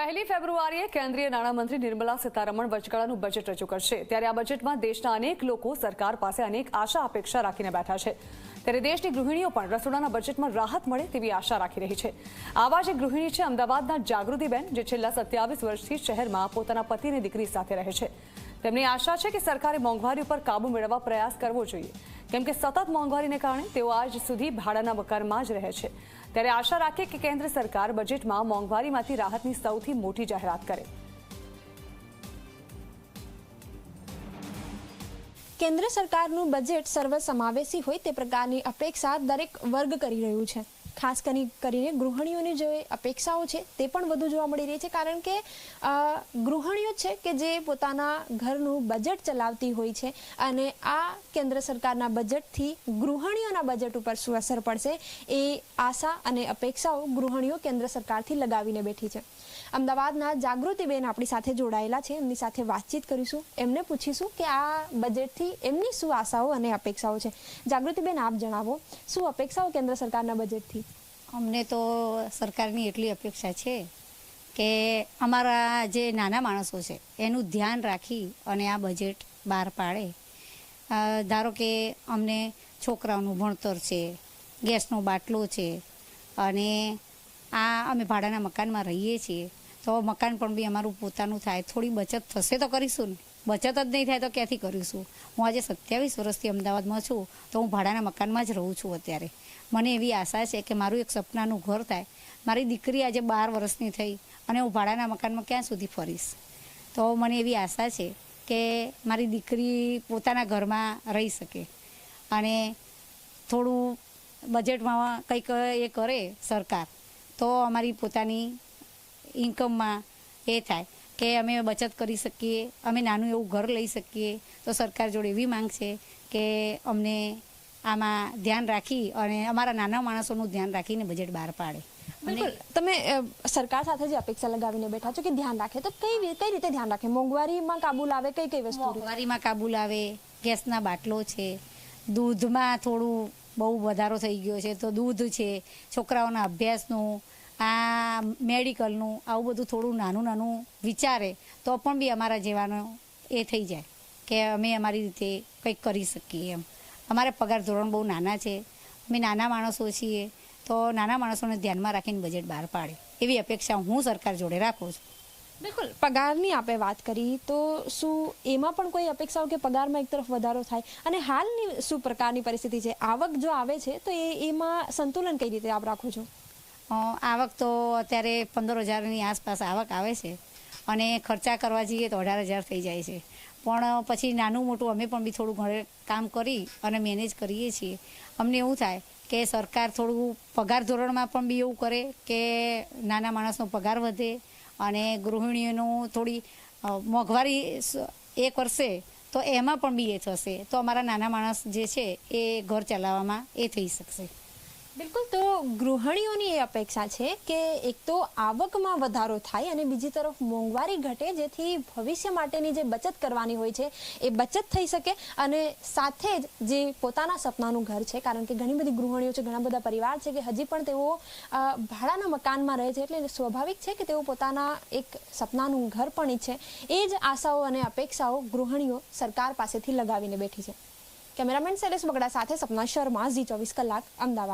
પહેલી ફેબ્રુઆરીએ કેન્દ્રીય નાણામંત્રી નિર્મલા સીતારમણ વચગાળાનું બજેટ રજૂ કરશે. ત્યારે આ બજેટમાં દેશના અનેક લોકો સરકાર પાસે અનેક આશા અપેક્ષા રાખીને બેઠા છે. ત્યારે દેશની ગૃહિણીઓ પણ રસોડાના બજેટમાં રાહત મળે તેવી આશા રાખી રહી છે. આવા જ ગૃહિણી છે અમદાવાદના જાગૃતિબેન, જે છેલ્લા સત્યાવીસ વર્ષથી શહેરમાં પોતાના પતિની દીકરી સાથે રહે છે. તેમની આશા છે કે સરકારે મોંઘવારી ઉપર કાબુ મેળવવા પ્રયાસ કરવો જોઈએ. કેમ કે સતત મોંઘવારીને કારણે તેઓ આજ સુધી ભાડાના મકાનમાં જ રહે છે. ત્યારે આશા રાખે કે કેન્દ્ર સરકાર બજેટમાં મોંઘવારીમાંથી રાહતની સૌથી મોટી જાહેરાત કરે. કેન્દ્ર સરકારનું બજેટ સર્વસમાવેશી હોય તે પ્રકારની અપેક્ષા દરેક વર્ગ કરી રહ્યું છે. ખાસ કરી કરીને ગૃહિણીઓની જે અપેક્ષાઓ છે તે પણ વધુ જોવા મળી રહી છે. કારણ કે ગૃહિણીઓ છે કે જે પોતાના ઘરનું બજેટ ચલાવતી હોય છે અને આ કેન્દ્ર સરકારના બજેટથી ગૃહિણીઓના બજેટ ઉપર શું અસર પડશે એ આશા અને અપેક્ષાઓ ગૃહિણીઓ કેન્દ્ર સરકારથી લગાવીને બેઠી છે. અમદાવાદના જાગૃતિબેન આપણી સાથે જોડાયેલા છે. એમની સાથે વાતચીત કરીશું. એમને પૂછીશું કે આ બજેટથી એમની શું આશાઓ અને અપેક્ષાઓ છે. જાગૃતિબેન આપ જણાવો. શું અપેક્ષાઓ કેન્દ્ર સરકારના બજેટથી અમને તો સરકારની એટલી અપેક્ષા છે કે અમારા જે નાના માણસો છે, એનું ધ્યાન રાખી અને આ બજેટ બહાર પાડે. ધારો કે અમને છોકરાઓનું ભણતર છે, ગેસનો બાટલો છે, અને આ અમે ભાડાના મકાનમાં રહીએ છીએ, તો મકાન પણ બી અમારું પોતાનું થાય, થોડી બચત થશે તો કરીશું ને. બચત જ નહીં થાય તો ક્યાંથી કરીશું હું આજે સત્યાવીસ વર્ષથી અમદાવાદમાં છું, તો હું ભાડાના મકાનમાં જ રહું છું અત્યારે. મને એવી આશા છે કે મારું એક સપનાનું ઘર થાય. મારી દીકરી આજે બાર વર્ષની થઈ અને હું ભાડાના મકાનમાં ક્યાં સુધી ફરીશ? તો મને એવી આશા છે કે મારી દીકરી પોતાના ઘરમાં રહી શકે. અને થોડું બજેટમાં કંઈક એ કરે સરકાર, તો અમારી પોતાની ઇન્કમમાં એ થાય. કે અમે બચત કરી શકીએ અમે નાનું એવું ઘર લઈ શકીએ તો સરકાર જોડે એવી માંગ છે કે અમને આમાં ધ્યાન રાખી અને અમારા નાના માણસોનું ધ્યાન રાખીને બજેટ બહાર પાડે. બિલકુલ. તમે સરકાર સાથે જે અપેક્ષા લગાવીને બેઠા છો કે ધ્યાન રાખે તો કઈ કઈ રીતે ધ્યાન રાખે? મોંઘવારીમાં કાબુ લાવે કઈ કઈ વસ્તુ? મોંઘવારીમાં કાબુ લાવે ગેસના બાટલો છે દૂધમાં થોડું બહુ વધારો થઈ ગયો છે તો દૂધ છે છોકરાઓના અભ્યાસનું આ મેડિકલનું, આવું બધું થોડું નાનું નાનું વિચારે, તો પણ બી અમારા જેવાનો એ થઈ જાય કે અમે અમારી રીતે કંઈક કરી શકીએ એમ. અમારે પગાર ધોરણ બહુ નાના છે. અમે નાના માણસો છીએ, તો નાના માણસોને ધ્યાનમાં રાખીને બજેટ બહાર પાડે. એવી અપેક્ષા હું સરકાર જોડે રાખું છું. બિલકુલ. પગારની આપણે વાત કરી, તો શું એમાં પણ કોઈ અપેક્ષાઓ કે પગારમાં એક તરફ વધારો થાય? અને હાલની શું પ્રકારની પરિસ્થિતિ છે? આવક જો આવે છે, તો એ એમાં સંતુલન કઈ રીતે આપ રાખો છો? આવક તો અત્યારે પંદર હજારની આસપાસ આવક આવે છે. અને ખર્ચા કરવા જઈએ તો અઢાર હજાર થઈ જાય છે. પણ પછી નાનું મોટું અમે પણ બી થોડું ઘરે કામ કરી અને મેનેજ કરીએ છીએ. અમને એવું થાય કે સરકાર થોડું પગાર ધોરણમાં પણ બી એવું કરે કે નાના માણસનો પગાર વધે અને ગૃહિણીઓનું થોડી મોંઘવારી એ કરશે તો એમાં પણ બી એ થશે. તો અમારા નાના માણસ જે છે એ ઘર ચલાવવામાં એ થઈ શકશે. બિલકુલ, તો ગૃહિણીઓની એ અપેક્ષા છે કે એક તો આવકમાં વધારો થાય અને બીજી તરફ મોંઘવારી ઘટે, જેથી ભવિષ્ય માટેની જે બચત કરવાની હોય છે, એ બચત થઈ શકે અને સાથે જ જે પોતાના સપનાનું ઘર છે, કારણ કે ઘણી બધી ગૃહિણીઓ છે, ઘણા બધા પરિવાર છે કે હજી પણ તેઓ ભાડાના મકાનમાં રહે છે, એટલે સ્વાભાવિક છે કે તેઓ પોતાના એક સપનાનું ઘર પણ ઈચ્છે. એ જ આશાઓ અને અપેક્ષાઓ ગૃહિણીઓ સરકાર પાસેથી લગાવીને બેઠી છે. કેમેરામેન શૈલેષ બગડા સાથે સપના શર્મા, ઝી ચોવીસ કલાક, અમદાવાદ.